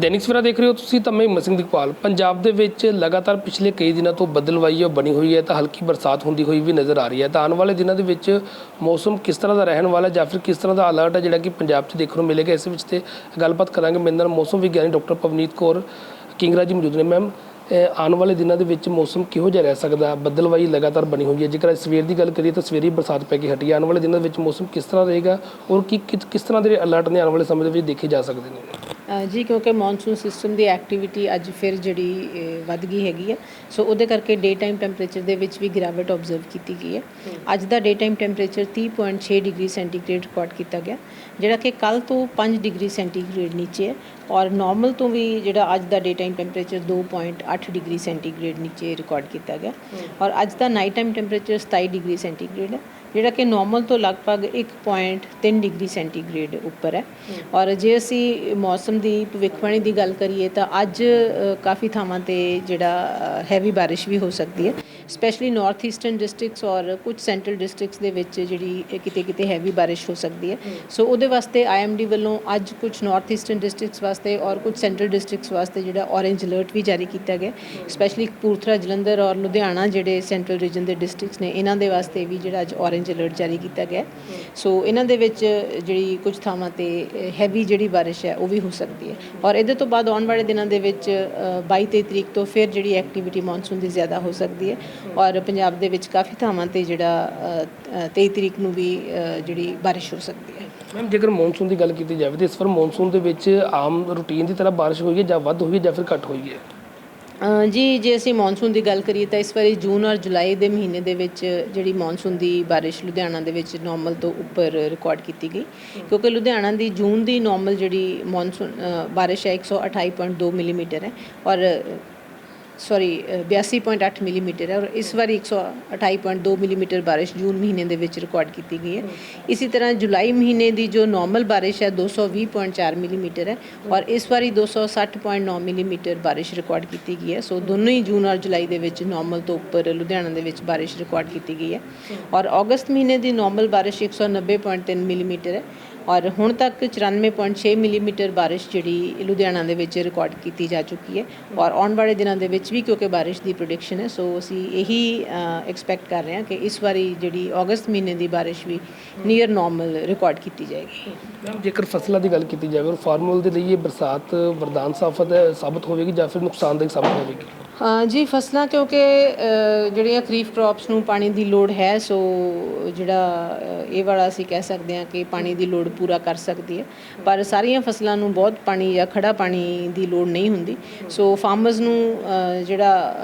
ਦੈਨਿਕ ਸਵੇਰਾ ਦੇਖ ਰਹੇ ਹੋ ਤੁਸੀਂ ਤਾਂ ਮੈਂ ਹਿੰਮਤ ਸਿੰਘ ਦੀਪਾਲ। ਪੰਜਾਬ ਦੇ ਵਿੱਚ ਲਗਾਤਾਰ ਪਿਛਲੇ ਕਈ ਦਿਨਾਂ ਤੋਂ ਬਦਲਵਾਈ ਉਹ ਬਣੀ ਹੋਈ ਹੈ ਤਾਂ ਹਲਕੀ ਬਰਸਾਤ ਹੁੰਦੀ ਹੋਈ ਵੀ ਨਜ਼ਰ ਆ ਰਹੀ ਹੈ। ਤਾਂ ਆਉਣ ਵਾਲੇ ਦਿਨਾਂ ਦੇ ਵਿੱਚ ਮੌਸਮ ਕਿਸ ਤਰ੍ਹਾਂ ਦਾ ਰਹਿਣ ਵਾਲਾ ਜਾਂ ਫਿਰ ਕਿਸ ਤਰ੍ਹਾਂ ਦਾ ਅਲਰਟ ਹੈ ਜਿਹੜਾ ਕਿ ਪੰਜਾਬ 'ਚ ਦੇਖਣ ਨੂੰ ਮਿਲੇਗਾ, ਇਸ ਵਿੱਚ ਤੇ ਗੱਲਬਾਤ ਕਰਾਂਗੇ। ਮੇਰੇ ਨਾਲ ਮੌਸਮ ਵਿਗਿਆਨੀ ਡਾਕਟਰ ਪਵਨੀਤ ਕੌਰ, ਕਿੰਗਰਾ ਜੀ ਮੌਜੂਦ ਨੇ। ਮੈਮ ਆਉਣ ਵਾਲੇ ਦਿਨਾਂ ਦੇ ਵਿੱਚ ਮੌਸਮ ਕਿਹੋ ਜਿਹਾ ਰਹਿ ਸਕਦਾ? ਬੱਦਲਵਾਈ ਲਗਾਤਾਰ ਬਣੀ ਹੋਈ ਹੈ। ਜੇਕਰ ਸਵੇਰ ਦੀ ਗੱਲ ਕਰੀਏ ਤਾਂ ਸਵੇਰੇ ਹੀ ਬਰਸਾਤ ਪੈ ਕੇ ਹਟੀ ਆਉਣ ਵਾਲੇ ਦਿਨਾਂ ਦੇ ਵਿੱਚ ਮੌਸਮ ਕਿਸ ਤਰ੍ਹਾਂ ਰਹੇਗਾ ਔਰ ਕੀ ਕਿਸ- ਤਰ੍ਹਾਂ ਦੇ ਅਲਰਟ ਨੇ ਆਉਣ ਵਾਲੇ ਸਮੇਂ ਦੇ ਵਿੱਚ ਦੇਖੇ ਜਾ ਸਕਦੇ ਨੇ? ਜੀ ਕਿਉਂਕਿ ਮੌਨਸੂਨ ਸਿਸਟਮ ਦੀ ਐਕਟੀਵਿਟੀ ਅੱਜ ਫਿਰ ਜਿਹੜੀ ਵੱਧ ਗਈ ਹੈਗੀ ਹੈ। ਸੋ ਉਹਦੇ ਕਰਕੇ ਡੇ ਟਾਈਮ ਟੈਂਪਰੇਚਰ ਦੇ ਵਿੱਚ ਵੀ ਗਿਰਾਵਟ ਆਬਜ਼ਰਵ ਕੀਤੀ ਗਈ ਹੈ। ਅੱਜ ਦਾ day time temperature 30.6 degree centigrade record ਕੀਤਾ ਗਿਆ ਜਿਹੜਾ ਕਿ ਕੱਲ ਤੋਂ 5 ਡਿਗਰੀ ਸੈਂਟੀਗ੍ਰੇਡ ਨੀਚੇ ਹੈ। ਔਰ ਨਾਰਮਲ ਤੋਂ ਵੀ ਜਿਹੜਾ ਅੱਜ ਦਾ day time temperature 2.8 degree centigrade ਨੀਚੇ ਰਿਕਾਰਡ ਕੀਤਾ ਗਿਆ। ਔਰ ਅੱਜ ਦਾ night time temperature 27 degree centigrade ਹੈ ਜਿਹੜਾ ਕਿ ਨਾਰਮਲ ਤੋਂ ਲਗਭਗ 1.3 ਡਿਗਰੀ ਸੈਂਟੀਗ੍ਰੇਡ ਉੱਪਰ ਹੈ। ਔਰ ਜੇ ਅਸੀਂ ਮੌਸਮ ਦੀ ਭਵਿੱਖਬਾਣੀ ਦੀ ਗੱਲ ਕਰੀਏ ਤਾਂ ਅੱਜ ਕਾਫੀ ਥਾਵਾਂ ਤੇ ਜਿਹੜਾ ਹੈਵੀ ਬਾਰਿਸ਼ ਵੀ ਹੋ ਸਕਦੀ ਹੈ। ਸਪੈਸ਼ਲੀ ਨਾਰਥ ਈਸਟਰਨ ਡਿਸਟ੍ਰਿਕਟਸ ਔਰ ਕੁਝ ਸੈਂਟਰਲ ਡਿਸਟ੍ਰਿਕਟਸ ਦੇ ਵਿੱਚ ਜਿਹੜੀ ਕਿਤੇ ਕਿਤੇ ਹੈਵੀ ਬਾਰਿਸ਼ ਹੋ ਸਕਦੀ ਹੈ। ਸੋ ਉਹਦੇ ਵਾਸਤੇ ਆਈਐਮਡੀ ਵੱਲੋਂ ਅੱਜ ਕੁਝ ਨਾਰਥ ਈਸਟਰਨ ਡਿਸਟ੍ਰਿਕਟਸ ਵਾਸਤੇ ਔਰ ਕੁਝ ਸੈਂਟਰਲ ਡਿਸਟ੍ਰਿਕਟਸ ਵਾਸਤੇ ਜਿਹੜਾ ਔਰੇਂਜ ਅਲਰਟ ਵੀ ਜਾਰੀ ਕੀਤਾ ਗਿਆ। ਸਪੈਸ਼ਲੀ ਕਪੂਰਥਲਾ ਜਲੰਧਰ ਔਰ ਲੁਧਿਆਣਾ ਜਿਹੜੇ ਸੈਂਟਰਲ ਰੀਜਨ ਦੇ ਡਿਸਟ੍ਰਿਕਟਸ ਨੇ ਇਹਨਾਂ ਦੇ ਵਾਸਤੇ ਵੀ ਜਿਹੜਾ ਅੱਜ ਔਰੇਂਜ ਅਲਰਟ ਜਾਰੀ ਕੀਤਾ ਗਿਆ। ਸੋ ਇਹਨਾਂ ਦੇ ਵਿੱਚ ਜਿਹੜੀ ਕੁਝ ਥਾਵਾਂ ਤੇ ਹੈਵੀ ਜਿਹੜੀ ਬਾਰਿਸ਼ ਹੈ ਉਹ ਵੀ ਹੋ ਸਕਦੀ ਹੈ। ਔਰ ਇਹਦੇ ਤੋਂ ਬਾਅਦ ਆਉਣ ਵਾਲੇ ਦਿਨਾਂ ਦੇ ਵਿੱਚ ਅ, 22 23 ਤਰੀਕ ਤੋਂ ਫਿਰ ਜਿਹੜੀ ਐਕਟੀਵਿਟੀ ਮੌਨਸੂਨ ਦੀ ਜ਼ਿਆਦਾ ਹੋ ਸਕਦੀ ਹੈ। ਔਰ ਪੰਜਾਬ ਦੇ ਵਿੱਚ ਕਾਫੀ ਥਾਵਾਂ ਤੇ ਜਿਹੜਾ ਅ, ਅ, 23 ਤਰੀਕ ਨੂੰ ਵੀ ਜਿਹੜੀ ਬਾਰਿਸ਼ ਹੋ ਸਕਦੀ ਹੈ। ਮੈਮ ਜੇਕਰ ਮੌਨਸੂਨ ਦੀ ਗੱਲ ਕੀਤੀ ਜਾਵੇ ਤਾਂ ਇਸ ਵਾਰ ਮੌਨਸੂਨ ਦੇ ਵਿੱਚ ਆਮ ਰੂਟੀਨ ਦੀ ਤਰ੍ਹਾਂ ਬਾਰਿਸ਼ ਹੋਈ ਹੈ ਜਾਂ ਵੱਧ ਹੋਈ ਹੈ ਜਾਂ ਫਿਰ ਘੱਟ ਹੋਈ ਹੈ? ਜੀ ਜੇ ਅਸੀਂ ਮੌਨਸੂਨ ਦੀ ਗੱਲ ਕਰੀਏ ਤਾਂ ਇਸ ਵਾਰੀ ਜੂਨ ਔਰ ਜੁਲਾਈ ਦੇ ਮਹੀਨੇ ਦੇ ਵਿੱਚ ਜਿਹੜੀ ਮੌਨਸੂਨ ਦੀ ਬਾਰਿਸ਼ ਲੁਧਿਆਣਾ ਦੇ ਵਿੱਚ ਨਾਰਮਲ ਤੋਂ ਉੱਪਰ ਰਿਕਾਰਡ ਕੀਤੀ ਗਈ। ਕਿਉਂਕਿ ਲੁਧਿਆਣਾ ਦੀ ਜੂਨ ਦੀ ਨਾਰਮਲ ਜਿਹੜੀ ਮੌਨਸੂਨ ਬਾਰਿਸ਼ ਹੈ 128.2 ਮਿਲੀਮੀਟਰ ਹੈ। ਔਰ ਸੌਰੀ 82.8 ਮਿਲੀਮੀਟਰ ਹੈ ਔਰ ਇਸ ਵਾਰੀ 128.2 ਮਿਲੀਮੀਟਰ ਬਾਰਿਸ਼ ਜੂਨ ਮਹੀਨੇ ਦੇ ਵਿੱਚ ਰਿਕਾਰਡ ਕੀਤੀ ਗਈ ਹੈ। ਇਸੇ ਤਰ੍ਹਾਂ ਜੁਲਾਈ ਮਹੀਨੇ ਦੀ ਜੋ ਨਾਰਮਲ ਬਾਰਿਸ਼ ਹੈ 220.4 ਮਿਲੀਮੀਟਰ ਹੈ ਔਰ ਇਸ ਵਾਰੀ 260.9 ਮਿਲੀਮੀਟਰ ਬਾਰਿਸ਼ ਰਿਕਾਰਡ ਕੀਤੀ ਗਈ ਹੈ। ਸੋ ਦੋਨੋਂ ਹੀ ਜੂਨ ਔਰ ਜੁਲਾਈ ਦੇ ਵਿੱਚ ਨਾਰਮਲ ਤੋਂ ਉੱਪਰ ਲੁਧਿਆਣਾ ਦੇ ਵਿੱਚ ਬਾਰਿਸ਼ ਰਿਕਾਰਡ ਕੀਤੀ ਗਈ ਹੈ। ਔਰ ਅਗਸਤ ਮਹੀਨੇ ਦੀ ਨਾਰਮਲ ਬਾਰਿਸ਼ 190.3 ਮਿਲੀਮੀਟਰ ਹੈ। ਔਰ ਹੁਣ ਤੱਕ 94.6 ਮਿਲੀਮੀਟਰ ਬਾਰਿਸ਼ ਜਿਹੜੀ ਲੁਧਿਆਣਾ ਦੇ ਵਿੱਚ ਰਿਕਾਰਡ ਕੀਤੀ ਜਾ ਚੁੱਕੀ ਹੈ ਔਰ ਆਉਣ ਵਾਲੇ ਦਿਨਾਂ ਦੇ ਵਿੱਚ ਵੀ ਕਿਉਂਕਿ ਬਾਰਿਸ਼ ਦੀ ਪ੍ਰੈਡਿਕਸ਼ਨ ਹੈ, ਸੋ ਅਸੀਂ ਇਹੀ ਐਕਸਪੈਕਟ ਕਰ ਰਹੇ ਹਾਂ ਕਿ ਇਸ ਵਾਰੀ ਜਿਹੜੀ ਅਗਸਤ ਮਹੀਨੇ ਦੀ ਬਾਰਿਸ਼ ਵੀ ਨੀਅਰ ਨਾਰਮਲ ਰਿਕਾਰਡ ਕੀਤੀ ਜਾਏਗੀ। ਮੈਮ, ਜੇਕਰ ਫਸਲਾਂ ਦੀ ਗੱਲ ਕੀਤੀ ਜਾਵੇ ਔਰ ਫਾਰਮੂਲ ਦੇ ਲਈ ਇਹ ਬਰਸਾਤ ਵਰਦਾਨ ਸਾਫਤ ਸਾਬਤ ਹੋਵੇਗੀ ਜਾਂ ਫਿਰ ਨੁਕਸਾਨਦਾਇਕ ਸਾਬਤ ਹੋਵੇਗੀ? ਜੀ ਫਸਲਾਂ ਕਿਉਂਕਿ ਜਿਹੜੀਆਂ ਖਰੀਫ ਕ੍ਰੌਪਸ ਨੂੰ ਪਾਣੀ ਦੀ ਲੋੜ ਹੈ, ਸੋ ਜਿਹੜਾ ਇਹ ਵਾਲਾ ਅਸੀਂ ਕਹਿ ਸਕਦੇ ਹਾਂ ਕਿ ਪਾਣੀ ਦੀ ਲੋੜ ਪੂਰਾ ਕਰ ਸਕਦੀ ਹੈ। ਪਰ ਸਾਰੀਆਂ ਫਸਲਾਂ ਨੂੰ ਬਹੁਤ ਪਾਣੀ ਜਾਂ ਖੜਾ ਪਾਣੀ ਦੀ ਲੋੜ ਨਹੀਂ ਹੁੰਦੀ। ਸੋ ਫਾਰਮਰਸ ਨੂੰ ਜਿਹੜਾ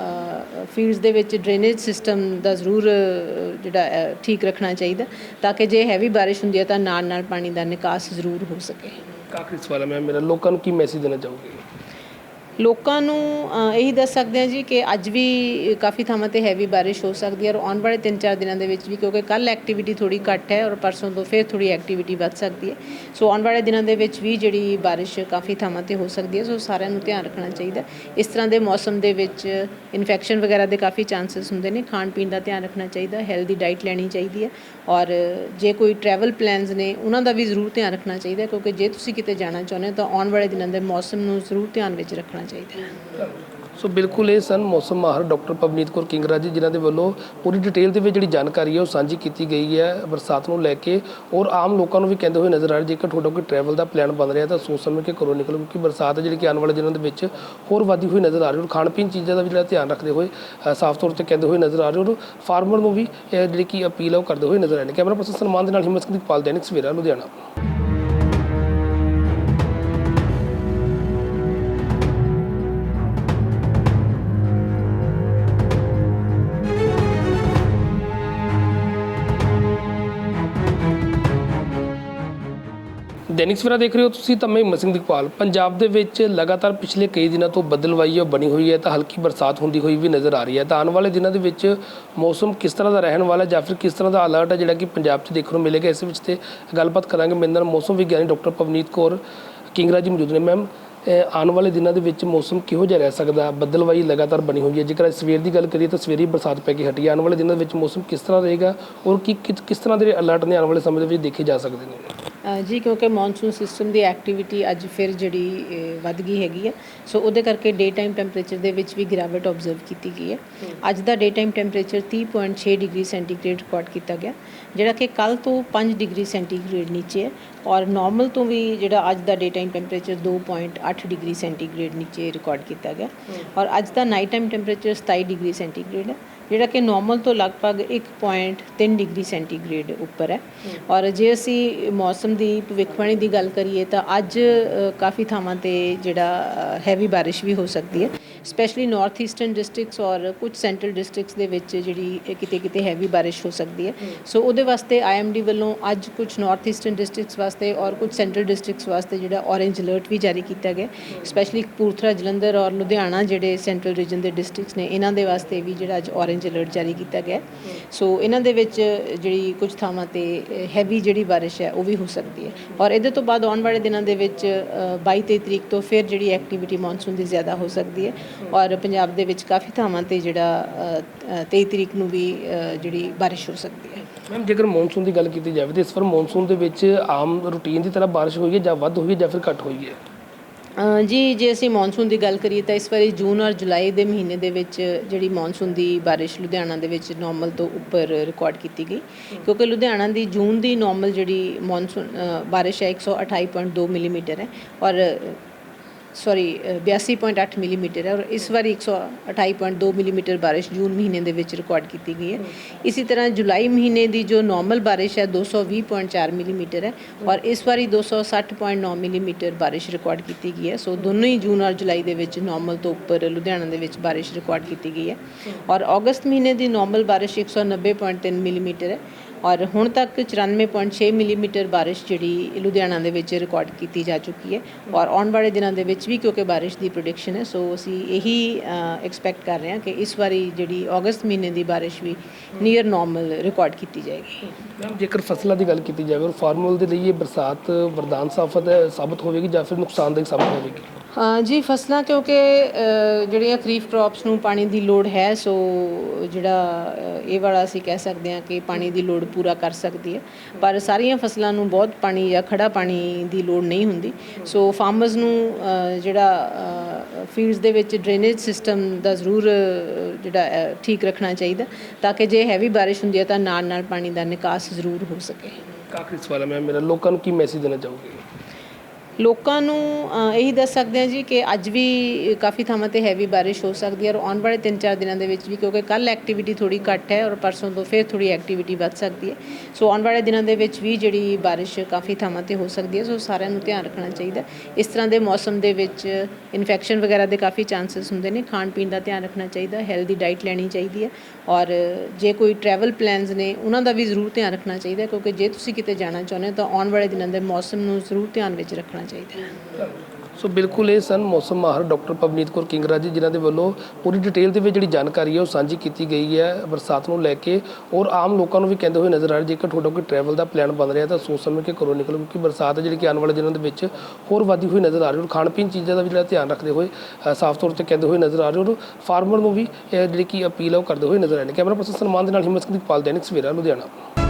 ਫੀਲਡਸ ਦੇ ਵਿੱਚ ਡਰੇਨੇਜ ਸਿਸਟਮ ਦਾ ਜ਼ਰੂਰ ਜਿਹੜਾ ਠੀਕ ਰੱਖਣਾ ਚਾਹੀਦਾ ਤਾਂ ਕਿ ਜੇ ਹੈਵੀ ਬਾਰਿਸ਼ ਹੁੰਦੀ ਹੈ ਤਾਂ ਨਾਲ ਨਾਲ ਪਾਣੀ ਦਾ ਨਿਕਾਸ ਜ਼ਰੂਰ ਹੋ ਸਕੇ। ਆਖਰੀ ਸਵਾਲ ਹੈ ਮੈਮ ਮੇਰਾ ਲੋਕਾਂ ਨੂੰ ਕੀ ਮੈਸੇਜ ਦੇਣਾ ਚਾਹੋਗੇ? ਲੋਕਾਂ ਨੂੰ ਇਹੀ ਦੱਸ ਸਕਦੇ ਹਾਂ ਜੀ ਕਿ ਅੱਜ ਵੀ ਕਾਫੀ ਥਾਵਾਂ ਤੇ ਹੈਵੀ ਬਾਰਿਸ਼ ਹੋ ਸਕਦੀ ਹੈ ਔਰ ਆਉਣ ਵਾਲੇ 3-4 ਦਿਨਾਂ ਦੇ ਵਿੱਚ ਵੀ ਕਿਉਂਕਿ ਕੱਲ ਐਕਟੀਵਿਟੀ ਥੋੜੀ ਘੱਟ ਹੈ ਔਰ ਪਰਸੋਂ ਤੋਂ ਫਿਰ ਥੋੜੀ ਐਕਟੀਵਿਟੀ ਵੱਧ ਸਕਦੀ ਹੈ। ਸੋ ਆਉਣ ਵਾਲੇ ਦਿਨਾਂ ਦੇ ਵਿੱਚ ਵੀ ਜਿਹੜੀ ਬਾਰਿਸ਼ ਕਾਫੀ ਥਾਵਾਂ ਤੇ ਹੋ ਸਕਦੀ ਹੈ, ਸੋ ਸਾਰਿਆਂ ਨੂੰ ਧਿਆਨ ਰੱਖਣਾ ਚਾਹੀਦਾ ਇਸ ਤਰ੍ਹਾਂ ਦੇ ਮੌਸਮ ਦੇ ਵਿੱਚ ਇਨਫੈਕਸ਼ਨ ਵਗੈਰਾ ਦੇ ਕਾਫੀ ਚਾਂਸਸ ਹੁੰਦੇ ਨੇ, ਖਾਣ ਪੀਣ ਦਾ ਧਿਆਨ ਰੱਖਣਾ ਚਾਹੀਦਾ ਹੈਲਦੀ ਡਾਈਟ ਲੈਣੀ ਚਾਹੀਦੀ ਹੈ ਔਰ ਜੇ ਕੋਈ ਟਰੈਵਲ ਪਲਾਨਸ ਨੇ, ਉਹਨਾਂ ਦਾ ਵੀ ਜ਼ਰੂਰ ਧਿਆਨ ਰੱਖਣਾ ਚਾਹੀਦਾ ਕਿਉਂਕਿ ਜੇ ਤੁਸੀਂ ਕਿਤੇ ਜਾਣਾ ਚਾਹੁੰਦੇ ਹੋ ਤਾਂ ਆਉਣ ਵਾਲੇ ਦਿਨਾਂ ਦੇ ਮੌਸਮ ਨੂੰ ਜ਼ਰੂਰ ਧਿਆਨ ਵਿੱਚ ਰੱਖਣਾ ਚਾਹੀਦਾ ਹੈ ਸੋ ਬਿਲਕੁਲ ਇਹ ਸਨ ਮੌਸਮ ਮਾਹਰ ਡਾਕਟਰ ਪਵਨੀਤ ਕੌਰ ਕਿੰਗਰਾ ਜੀ, ਜਿਨ੍ਹਾਂ ਦੇ ਵੱਲੋਂ ਪੂਰੀ ਡਿਟੇਲ ਦੇ ਵਿੱਚ ਜਿਹੜੀ ਜਾਣਕਾਰੀ ਹੈ ਉਹ ਸਾਂਝੀ ਕੀਤੀ ਗਈ ਹੈ। ਬਰਸਾਤ ਨੂੰ ਲੈ ਕੇ ਔਰ ਆਮ ਲੋਕਾਂ ਨੂੰ ਵੀ ਕਹਿੰਦੇ ਹੋਏ ਨਜ਼ਰ ਆ ਰਹੇ, ਜੇਕਰ ਤੁਹਾਡਾ ਕੋਈ ਟਰੈਵਲ ਦਾ ਪਲਾਨ ਬਣ ਰਿਹਾ ਤਾਂ ਸੋਚ ਸਮਝ ਕੇ ਕਰੋ ਨਿਕਲੋ, ਕਿਉਂਕਿ ਬਰਸਾਤ ਜਿਹੜੀ ਕਿ ਆਉਣ ਵਾਲੇ ਦਿਨਾਂ ਦੇ ਵਿੱਚ ਹੋਰ ਵਧਦੀ ਹੋਈ ਨਜ਼ਰ ਆ ਰਹੀ ਹੈ ਔਰ ਖਾਣ ਪੀਣ ਚੀਜ਼ਾਂ ਦਾ ਵੀ ਜਿਹੜਾ ਧਿਆਨ ਰੱਖਦੇ ਹੋਏ ਸਾਫ਼ ਤੌਰ ਤੇ ਕਹਿੰਦੇ ਹੋਏ ਨਜ਼ਰ ਆ ਰਹੇ ਔਰ ਫਾਰਮਰ ਨੂੰ ਵੀ ਜਿਹੜੀ ਕਿ ਅਪੀਲ ਉਹ ਕਰਦੇ ਹੋਏ ਨਜ਼ਰ ਆ ਰਹੇ ਨੇ। ਕੈਮਰਾ ਪਰਸਨ ਸਨਮਾਨ ਦੇ ਨਾਲ ਹਿੰਮਤ ਸਿੰਘ ਦੀਪਾਲ, ਦੈਨਿਕ ਸਵੇਰਾ, ਲੁਧਿਆਣਾ। ਦੈਨਿਕ ਸਵੇਰਾ ਦੇਖ ਰਹੇ ਹੋ ਤੁਸੀਂ ਤਾਂ ਮੈਂ ਹਿੰਮਤ ਸਿੰਘ ਦੀਪਾਲ। ਪੰਜਾਬ ਦੇ ਵਿੱਚ ਲਗਾਤਾਰ ਪਿਛਲੇ ਕਈ ਦਿਨਾਂ ਤੋਂ ਬਦਲਵਾਈ ਉਹ ਬਣੀ ਹੋਈ ਹੈ ਤਾਂ ਹਲਕੀ ਬਰਸਾਤ ਹੁੰਦੀ ਹੋਈ ਵੀ ਨਜ਼ਰ ਆ ਰਹੀ ਹੈ। ਤਾਂ ਆਉਣ ਵਾਲੇ ਦਿਨਾਂ ਦੇ ਵਿੱਚ ਮੌਸਮ ਕਿਸ ਤਰ੍ਹਾਂ ਦਾ ਰਹਿਣ ਵਾਲਾ ਜਾਂ ਫਿਰ ਕਿਸ ਤਰ੍ਹਾਂ ਦਾ ਅਲਰਟ ਹੈ ਜਿਹੜਾ ਕਿ ਪੰਜਾਬ 'ਚ ਦੇਖਣ ਨੂੰ ਮਿਲੇਗਾ, ਇਸ ਵਿੱਚ ਤੇ ਗੱਲਬਾਤ ਕਰਾਂਗੇ। ਮੇਰੇ ਨਾਲ ਮੌਸਮ ਵਿਗਿਆਨੀ ਡਾਕਟਰ ਪਵਨੀਤ ਕੌਰ ਕਿੰਗਰਾ ਜੀ ਮੌਜੂਦ ਨੇ। ਮੈਮ ਆਉਣ ਵਾਲੇ ਦਿਨਾਂ ਦੇ ਵਿੱਚ ਮੌਸਮ ਕਿਹੋ ਜਿਹਾ ਰਹਿ ਸਕਦਾ? ਬੱਦਲਵਾਈ ਲਗਾਤਾਰ ਬਣੀ ਹੋਈ ਹੈ। ਜੇਕਰ ਅੱਜ ਸਵੇਰ ਦੀ ਗੱਲ ਕਰੀਏ ਤਾਂ ਸਵੇਰੇ ਹੀ ਬਰਸਾਤ ਪੈ ਕੇ ਹਟੀ ਆਉਣ ਵਾਲੇ ਦਿਨਾਂ ਦੇ ਵਿੱਚ ਮੌਸਮ ਕਿਸ ਤਰ੍ਹਾਂ ਰਹੇਗਾ ਔਰ ਕੀ, ਕਿਸ- ਕਿਸ ਤਰ੍ਹਾਂ ਦੇ ਅਲਰਟ ਨੇ ਆਉਣ ਵਾਲੇ ਸਮੇਂ ਦੇ ਵਿੱਚ ਦੇਖੇ ਜਾ ਸਕਦੇ ਨੇ? ਜੀ ਕਿਉਂਕਿ ਮੌਨਸੂਨ ਸਿਸਟਮ ਦੀ ਐਕਟੀਵਿਟੀ ਅੱਜ ਫਿਰ ਜਿਹੜੀ ਵੱਧ ਗਈ ਹੈਗੀ ਹੈ ਸੋ ਉਹਦੇ ਕਰਕੇ ਡੇ ਟਾਈਮ ਟੈਂਪਰੇਚਰ ਦੇ ਵਿੱਚ ਵੀ ਗਿਰਾਵਟ ਆਬਜ਼ਰਵ ਕੀਤੀ ਗਈ ਹੈ। ਅੱਜ ਦਾ day time temperature 30.6 degree centigrade record ਕੀਤਾ ਗਿਆ ਜਿਹੜਾ ਕਿ ਕੱਲ ਤੋਂ 5 ਡਿਗਰੀ ਸੈਂਟੀਗ੍ਰੇਡ ਨੀਚੇ ਹੈ ਔਰ ਨਾਰਮਲ ਤੋਂ ਵੀ ਜਿਹੜਾ ਅੱਜ ਦਾ day time temperature 2.8 degree centigrade ਨੀਚੇ ਰਿਕਾਰਡ ਕੀਤਾ ਗਿਆ। ਔਰ ਅੱਜ ਦਾ night time temperature 27 degree centigrade ਹੈ। ਜਿਹੜਾ ਕਿ ਨਾਰਮਲ ਤੋਂ ਲਗਭਗ 1.3 ਡਿਗਰੀ ਸੈਂਟੀਗ੍ਰੇਡ ਉੱਪਰ ਹੈ। ਔਰ ਜੇ ਅਸੀਂ ਮੌਸਮ ਦੀ, ਭਵਿੱਖਬਾਣੀ ਦੀ ਗੱਲ ਕਰੀਏ ਤਾਂ ਅੱਜ ਕਾਫੀ ਥਾਵਾਂ ਤੇ ਜਿਹੜਾ ਹੈਵੀ ਬਾਰਿਸ਼ ਵੀ ਹੋ ਸਕਦੀ ਹੈ। ਸਪੈਸ਼ਲੀ ਨਾਰਥ ਈਸਟਰਨ ਡਿਸਟ੍ਰਿਕਟਸ ਔਰ ਕੁਝ ਸੈਂਟਰਲ ਡਿਸਟ੍ਰਿਕਟਸ ਦੇ ਵਿੱਚ ਜਿਹੜੀ ਕਿਤੇ ਕਿਤੇ ਹੈਵੀ ਬਾਰਿਸ਼ ਹੋ ਸਕਦੀ ਹੈ। ਸੋ ਉਹਦੇ ਵਾਸਤੇ ਆਈਐਮਡੀ ਵੱਲੋਂ ਅੱਜ ਕੁਝ ਨਾਰਥ ਈਸਟਰਨ ਡਿਸਟ੍ਰਿਕਟਸ ਵਾਸਤੇ ਔਰ ਕੁਝ ਸੈਂਟਰਲ ਡਿਸਟ੍ਰਿਕਟਸ ਵਾਸਤੇ ਜਿਹੜਾ ਔਰੇਂਜ ਅਲਰਟ ਵੀ ਜਾਰੀ ਕੀਤਾ ਗਿਆ। ਸਪੈਸ਼ਲੀ ਕਪੂਰਥਲਾ ਜਲੰਧਰ ਔਰ ਲੁਧਿਆਣਾ ਜਿਹੜੇ ਸੈਂਟਰਲ ਰੀਜਨ ਦੇ ਡਿਸਟ੍ਰਿਕਟਸ ਨੇ ਇਹਨਾਂ ਦੇ ਵਾਸਤੇ ਵੀ ਜਿਹੜਾ ਅੱਜ ਔਰੇਂਜ ਅਲਰਟ ਜਾਰੀ ਕੀਤਾ ਗਿਆ। ਸੋ ਇਹਨਾਂ ਦੇ ਵਿੱਚ ਜਿਹੜੀ ਕੁਝ ਥਾਵਾਂ ਤੇ ਹੈਵੀ ਜਿਹੜੀ ਬਾਰਿਸ਼ ਹੈ ਉਹ ਵੀ ਹੋ ਸਕਦੀ ਹੈ। ਔਰ ਇਹਦੇ ਤੋਂ ਬਾਅਦ ਆਉਣ ਵਾਲੇ ਦਿਨਾਂ ਦੇ ਵਿੱਚ ਅ, 22 23 ਤਰੀਕ ਤੋਂ ਫਿਰ ਜਿਹੜੀ ਐਕਟੀਵਿਟੀ ਮੌਨਸੂਨ ਦੀ ਜ਼ਿਆਦਾ ਹੋ ਸਕਦੀ ਹੈ। ਔਰ ਪੰਜਾਬ ਦੇ ਵਿੱਚ ਕਾਫੀ ਥਾਵਾਂ ਤੇ ਜਿਹੜਾ ਅ, ਅ, 23 ਤਰੀਕ ਨੂੰ ਵੀ ਜਿਹੜੀ ਬਾਰਿਸ਼ ਹੋ ਸਕਦੀ ਹੈ। ਮੈਮ ਜੇਕਰ ਮੌਨਸੂਨ ਦੀ ਗੱਲ ਕੀਤੀ ਜਾਵੇ ਤਾਂ ਇਸ ਵਾਰ ਮੌਨਸੂਨ ਦੇ ਵਿੱਚ ਆਮ ਰੂਟੀਨ ਦੀ ਤਰ੍ਹਾਂ ਬਾਰਿਸ਼ ਹੋਈ ਹੈ ਜਾਂ ਵੱਧ ਹੋਈ ਹੈ ਜਾਂ ਫਿਰ ਘੱਟ ਹੋਈ ਹੈ? ਜੀ ਜੇ ਅਸੀਂ ਮੌਨਸੂਨ ਦੀ ਗੱਲ ਕਰੀਏ ਤਾਂ ਇਸ ਵਾਰੀ ਜੂਨ ਔਰ ਜੁਲਾਈ ਦੇ ਮਹੀਨੇ ਦੇ ਵਿੱਚ ਜਿਹੜੀ ਮੌਨਸੂਨ ਦੀ ਬਾਰਿਸ਼ ਲੁਧਿਆਣਾ ਦੇ ਵਿੱਚ ਨਾਰਮਲ ਤੋਂ ਉੱਪਰ ਰਿਕਾਰਡ ਕੀਤੀ ਗਈ। ਕਿਉਂਕਿ ਲੁਧਿਆਣਾ ਦੀ ਜੂਨ ਦੀ ਨਾਰਮਲ ਜਿਹੜੀ ਮੌਨਸੂਨ ਬਾਰਿਸ਼ ਹੈ 128.2 ਮਿਲੀਮੀਟਰ ਹੈ। ਔਰ ਸੌਰੀ 82.8 ਮਿਲੀਮੀਟਰ ਹੈ ਔਰ ਇਸ ਵਾਰੀ 128.2 ਮਿਲੀਮੀਟਰ ਬਾਰਿਸ਼ ਜੂਨ ਮਹੀਨੇ ਦੇ ਵਿੱਚ ਰਿਕਾਰਡ ਕੀਤੀ ਗਈ ਹੈ। ਇਸੇ ਤਰ੍ਹਾਂ ਜੁਲਾਈ ਮਹੀਨੇ ਦੀ ਜੋ ਨਾਰਮਲ ਬਾਰਿਸ਼ ਹੈ 220.4 ਮਿਲੀਮੀਟਰ ਹੈ ਔਰ ਇਸ ਵਾਰੀ 260.9 ਮਿਲੀਮੀਟਰ ਬਾਰਿਸ਼ ਰਿਕਾਰਡ ਕੀਤੀ ਗਈ ਹੈ। ਸੋ ਦੋਨੋਂ ਹੀ ਜੂਨ ਔਰ ਜੁਲਾਈ ਦੇ ਵਿੱਚ ਨਾਰਮਲ ਤੋਂ ਉੱਪਰ ਲੁਧਿਆਣਾ ਦੇ ਵਿੱਚ ਬਾਰਿਸ਼ ਰਿਕਾਰਡ ਕੀਤੀ ਗਈ ਹੈ। ਔਰ ਅਗਸਤ ਮਹੀਨੇ ਦੀ ਨਾਰਮਲ ਬਾਰਿਸ਼ 190.3 ਮਿਲੀਮੀਟਰ ਹੈ। ਔਰ ਹੁਣ ਤੱਕ 94.6 ਮਿਲੀਮੀਟਰ ਬਾਰਿਸ਼ ਜਿਹੜੀ ਲੁਧਿਆਣਾ ਦੇ ਵਿੱਚ ਰਿਕਾਰਡ ਕੀਤੀ ਜਾ ਚੁੱਕੀ ਹੈ ਔਰ ਆਉਣ ਵਾਲੇ ਦਿਨਾਂ ਦੇ ਵਿੱਚ ਵੀ ਕਿਉਂਕਿ ਬਾਰਿਸ਼ ਦੀ ਪ੍ਰੈਡਿਕਸ਼ਨ ਹੈ, ਸੋ ਅਸੀਂ ਇਹੀ ਐਕਸਪੈਕਟ ਕਰ ਰਹੇ ਹਾਂ ਕਿ ਇਸ ਵਾਰੀ ਜਿਹੜੀ ਅਗਸਤ ਮਹੀਨੇ ਦੀ ਬਾਰਿਸ਼ ਵੀ ਨੀਅਰ ਨਾਰਮਲ ਰਿਕਾਰਡ ਕੀਤੀ ਜਾਏਗੀ। ਮੈਮ ਜੇਕਰ ਫਸਲਾਂ ਦੀ ਗੱਲ ਕੀਤੀ ਜਾਵੇ ਔਰ ਫਾਰਮੂਲ ਦੇ ਲਈ ਇਹ ਬਰਸਾਤ ਵਰਦਾਨ ਸਾਫਤ ਸਾਬਤ ਹੋਵੇਗੀ ਜਾਂ ਫਿਰ ਨੁਕਸਾਨਦਾਇਕ ਸਾਬਤ ਹੋਵੇਗੀ? ਜੀ ਫਸਲਾਂ ਕਿਉਂਕਿ ਜਿਹੜੀਆਂ ਖਰੀਫ ਕ੍ਰੌਪਸ ਨੂੰ ਪਾਣੀ ਦੀ ਲੋੜ ਹੈ, ਸੋ ਜਿਹੜਾ ਇਹ ਵਾਲਾ ਅਸੀਂ ਕਹਿ ਸਕਦੇ ਹਾਂ ਕਿ ਪਾਣੀ ਦੀ ਲੋੜ ਪੂਰਾ ਕਰ ਸਕਦੀ ਹੈ। ਪਰ ਸਾਰੀਆਂ ਫਸਲਾਂ ਨੂੰ ਬਹੁਤ ਪਾਣੀ ਜਾਂ ਖੜਾ ਪਾਣੀ ਦੀ ਲੋੜ ਨਹੀਂ ਹੁੰਦੀ। ਸੋ ਫਾਰਮਰਸ ਨੂੰ ਜਿਹੜਾ ਫੀਲਡਸ ਦੇ ਵਿੱਚ ਡਰੇਨੇਜ ਸਿਸਟਮ ਦਾ ਜ਼ਰੂਰ ਜਿਹੜਾ ਠੀਕ ਰੱਖਣਾ ਚਾਹੀਦਾ ਤਾਂ ਕਿ ਜੇ ਹੈਵੀ ਬਾਰਿਸ਼ ਹੁੰਦੀ ਹੈ ਤਾਂ ਨਾਲ ਨਾਲ ਪਾਣੀ ਦਾ ਨਿਕਾਸ ਜ਼ਰੂਰ ਹੋ ਸਕੇ। ਆਖਰੀ ਸਵਾਲ ਹੈ ਮੈਮ, ਮੇਰਾ ਲੋਕਾਂ ਨੂੰ ਕੀ ਮੈਸੇਜ ਦੇਣਾ ਚਾਹੋਗੇ? ਲੋਕਾਂ ਨੂੰ ਇਹੀ ਦੱਸ ਸਕਦੇ ਹਾਂ ਜੀ ਕਿ ਅੱਜ ਵੀ ਕਾਫੀ ਥਾਵਾਂ ਤੇ ਹੈਵੀ ਬਾਰਿਸ਼ ਹੋ ਸਕਦੀ ਹੈ ਔਰ ਆਉਣ ਵਾਲੇ 3-4 ਦਿਨਾਂ ਦੇ ਵਿੱਚ ਵੀ ਕਿਉਂਕਿ ਕੱਲ ਐਕਟੀਵਿਟੀ ਥੋੜੀ ਘੱਟ ਹੈ ਔਰ ਪਰਸੋਂ ਤੋਂ ਫਿਰ ਥੋੜੀ ਐਕਟੀਵਿਟੀ ਵੱਧ ਸਕਦੀ ਹੈ। ਸੋ ਆਉਣ ਵਾਲੇ ਦਿਨਾਂ ਦੇ ਵਿੱਚ ਵੀ ਜਿਹੜੀ ਬਾਰਿਸ਼ ਕਾਫੀ ਥਾਵਾਂ ਤੇ ਹੋ ਸਕਦੀ ਹੈ, ਸੋ ਸਾਰਿਆਂ ਨੂੰ ਧਿਆਨ ਰੱਖਣਾ ਚਾਹੀਦਾ ਇਸ ਤਰ੍ਹਾਂ ਦੇ ਮੌਸਮ ਦੇ ਵਿੱਚ ਇਨਫੈਕਸ਼ਨ ਵਗੈਰਾ ਦੇ ਕਾਫੀ ਚਾਂਸਸ ਹੁੰਦੇ ਨੇ, ਖਾਣ ਪੀਣ ਦਾ ਧਿਆਨ ਰੱਖਣਾ ਚਾਹੀਦਾ ਹੈਲਦੀ ਡਾਈਟ ਲੈਣੀ ਚਾਹੀਦੀ ਹੈ ਔਰ ਜੇ ਕੋਈ ਟਰੈਵਲ ਪਲਾਨਸ ਨੇ, ਉਹਨਾਂ ਦਾ ਵੀ ਜ਼ਰੂਰ ਧਿਆਨ ਰੱਖਣਾ ਚਾਹੀਦਾ ਕਿਉਂਕਿ ਜੇ ਤੁਸੀਂ ਕਿਤੇ ਜਾਣਾ ਚਾਹੁੰਦੇ ਹੋ ਤਾਂ ਆਉਣ ਵਾਲੇ ਦਿਨਾਂ ਦੇ ਮੌਸਮ ਨੂੰ ਜ਼ਰੂਰ ਧਿਆਨ ਵਿੱਚ ਰੱਖਣਾ ਚਾਹੀਦਾ ਹੈ ਸੋ ਬਿਲਕੁਲ ਇਹ ਸਨ ਮੌਸਮ ਮਾਹਰ ਡਾਕਟਰ ਪਵਨੀਤ ਕੌਰ ਕਿੰਗਰਾ ਜੀ, ਜਿਨ੍ਹਾਂ ਦੇ ਵੱਲੋਂ ਪੂਰੀ ਡਿਟੇਲ ਦੇ ਵਿੱਚ ਜਿਹੜੀ ਜਾਣਕਾਰੀ ਹੈ ਉਹ ਸਾਂਝੀ ਕੀਤੀ ਗਈ ਹੈ। ਬਰਸਾਤ ਨੂੰ ਲੈ ਕੇ ਔਰ ਆਮ ਲੋਕਾਂ ਨੂੰ ਵੀ ਕਹਿੰਦੇ ਹੋਏ ਨਜ਼ਰ ਆ ਰਿਹਾ, ਜੇਕਰ ਤੁਹਾਡਾ ਕੋਈ ਟਰੈਵਲ ਦਾ ਪਲਾਨ ਬਣ ਰਿਹਾ ਤਾਂ ਸੋਚ ਸਮਝ ਕੇ ਕਰੋ ਨਿਕਲੋ, ਕਿਉਂਕਿ ਬਰਸਾਤ ਜਿਹੜੀ ਕਿ ਆਉਣ ਵਾਲੇ ਦਿਨਾਂ ਦੇ ਵਿੱਚ ਹੋਰ ਵਧਦੀ ਹੋਈ ਨਜ਼ਰ ਆ ਰਹੀ ਹੈ ਔਰ ਖਾਣ ਪੀਣ ਚੀਜ਼ਾਂ ਦਾ ਵੀ ਜਿਹੜਾ ਧਿਆਨ ਰੱਖਦੇ ਹੋਏ ਸਾਫ਼ ਤੌਰ ਤੇ ਕਹਿੰਦੇ ਹੋਏ ਨਜ਼ਰ ਆ ਰਹੇ ਔਰ ਫਾਰਮਰ ਨੂੰ ਵੀ ਜਿਹੜੀ ਕਿ ਅਪੀਲ ਉਹ ਕਰਦੇ ਹੋਏ ਨਜ਼ਰ ਆ ਰਹੇ ਨੇ। ਕੈਮਰਾ ਪਰਸਨ ਸਨਮਾਨ ਦੇ ਨਾਲ ਹਿੰਮਤ ਸਿੰਘ ਦੀਪਾਲ, ਦੈਨਿਕ ਸਵੇਰਾ, ਲੁਧਿਆਣਾ।